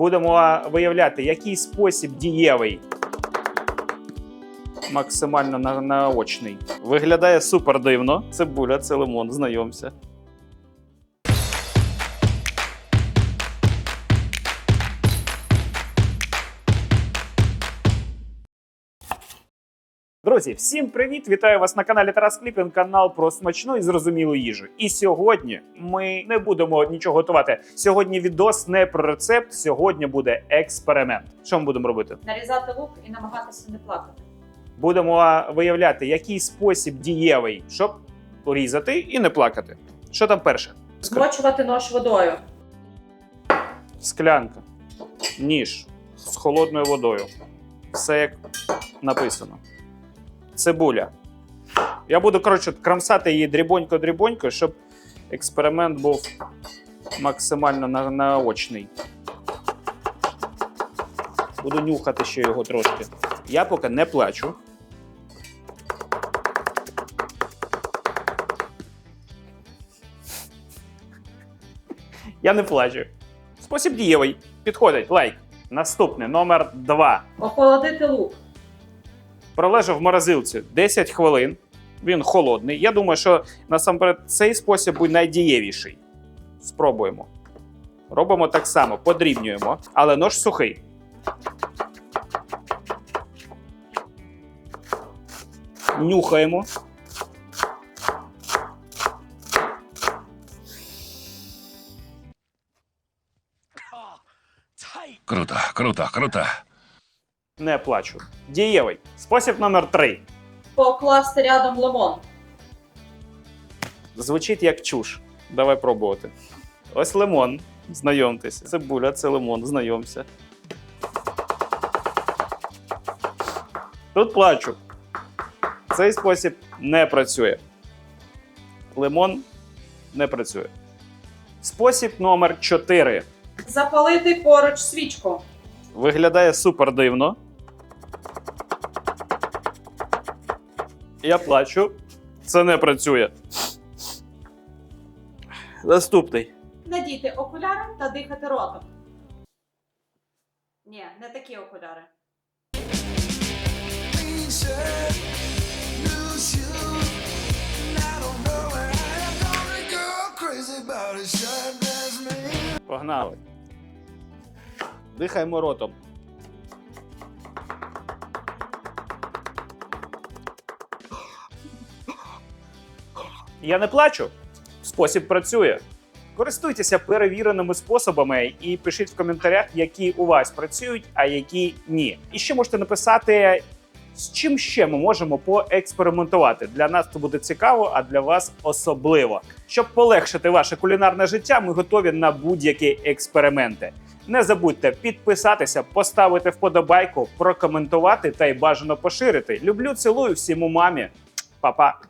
Будемо виявляти, який спосіб дієвий. Максимально на- наочний. Виглядає супер дивно. Цибуля, це лимон, знайомся. Друзі, всім привіт! Вітаю вас на каналі Тарас Кліпін, канал про смачну і зрозумілу їжу. І сьогодні ми не будемо нічого готувати. Сьогодні відос не про рецепт, сьогодні буде експеримент. Що ми будемо робити? нарізати лук і намагатися не плакати. Будемо виявляти, який спосіб дієвий, щоб порізати і не плакати. Що там перше? Змочувати нож водою. Склянка, ніж з холодною водою. Все як написано. Цибуля. Я буду, коротше, крамсати її дрібонько-дрібонько, щоб експеримент був максимально на- наочний. Буду нюхати ще його трошки. Я поки не плачу. Я не плачу. Спосіб дієвий. Підходить. Лайк. Наступне номер 2. Охолодити лук. Пролежав в морозилці 10 хвилин. Він холодний. Я думаю, що насамперед цей спосіб буде найдієвіший. Спробуємо. Робимо так само, подрібнюємо, але нож сухий. Нюхаємо. Круто, круто, круто. Не плачу. Дієвий. Спосіб номер 3. Покласти рядом лимон. Звучить як чуш. Давай пробувати. Ось лимон. Знайомтеся. Цибуля, це лимон, знайомся. Тут плачу. Цей спосіб не працює. Лимон не працює. Спосіб номер 4. Запалити поруч свічку. Виглядає супер дивно. Я плачу. Це не працює. Наступний. Надійте окуляри та дихати ротом. Ні, не такі окуляри. Погнали. Дихаємо ротом. Я не плачу. Спосіб працює. Користуйтеся перевіреними способами і пишіть в коментарях, які у вас працюють, а які ні. І ще можете написати, з чим ще ми можемо поекспериментувати. Для нас це буде цікаво, а для вас особливо. Щоб полегшити ваше кулінарне життя, ми готові на будь-які експерименти. Не забудьте підписатися, поставити вподобайку, прокоментувати та й бажано поширити. Люблю, цілую всім у мамі. Па-па!